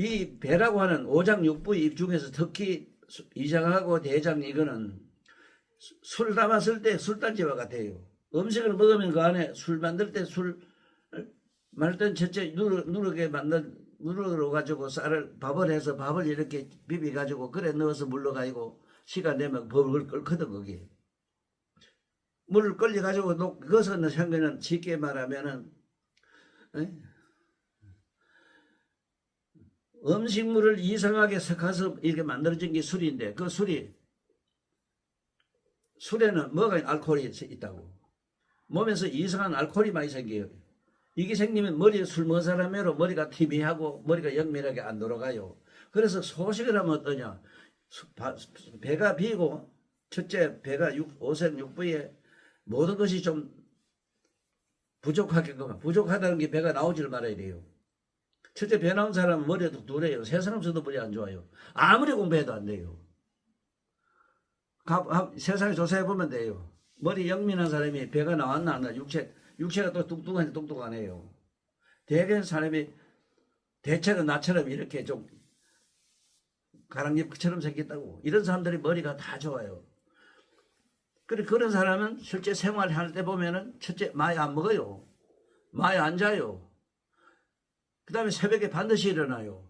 이 배라고 하는 오장육부 중에서 특히 수- 이장하고 대장 이거는 수- 술 담았을 때 술단지와 같아요. 음식을 먹으면 그 안에 술 만들 때 술 말든 첫째 누르, 누르게 만든 누르러 가지고 쌀을 밥을 해서 밥을 이렇게 비비 가지고 그래 넣어서 물러 가지고 시간 되면 법을 끓거든 거기. 물을 끓여 가지고 넣은 거는 쉽게 말하면은 에? 음식물을 이상하게 섞어서 이렇게 만들어진 게 술인데 그 술이 술에는 뭐가 알코올이 있다고 몸에서 이상한 알코올이 많이 생겨요. 이게 생기면 머리에 술 먹은 사람으로 머리가 희미하고 머리가 영밀하게 안 돌아가요. 그래서 소식을 하면 어떠냐. 배가 비고 첫째 배가 육, 오색 육부에 모든 것이 좀 부족하게끔 부족하다는 게 배가 나오지를 말아야 돼요. 첫째 배 나온 사람은 머리가 두래요. 세상 없어도 머리 안 좋아요. 아무리 공부해도 안 돼요. 세상에 조사해 보면 돼요. 머리 영민한 사람이 배가 나왔나 안 나. 육체 육체가 또 뚱뚱한데 똑똑하네요. 대개 사람이 대체로 나처럼 이렇게 좀 가랑잎처럼 생겼다고. 이런 사람들이 머리가 다 좋아요. 그래 그런 사람은 실제 생활할 때 보면은 첫째 많이 안 먹어요. 많이 안 자요. 그 다음에 새벽에 반드시 일어나요.